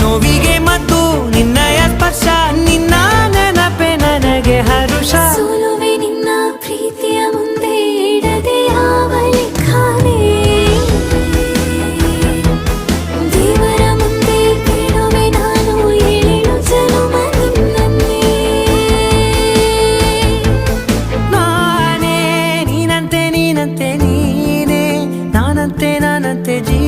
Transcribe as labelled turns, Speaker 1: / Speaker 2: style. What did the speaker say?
Speaker 1: ನೋವಿಗೆ ಮತ್ತು ನಿನ್ನಯ ಸ್ಪರ್ಶ ನಿನ್ನ ನೆನಪೆ ನನಗೆ ಹರುಷ.
Speaker 2: ಸೋಲುವೆ ನಿನ್ನ ಪ್ರೀತಿಯ ಮುಂದೆ ಇಡದೆ ಯಾವಲಿ ಖಾನೆ. ದೇವರ ಮುಂದೆ ಕೇಳುವೆ ನಾನು ಏಳು ಜನುಮ ನಿನ್ನನ್ನೇ.
Speaker 1: ನಾನೇ ನೀನಂತೆ ನೀನಂತೆ ನೀನೇ ನಾನಂತೆ ನಾನಂತೆ ಜೀ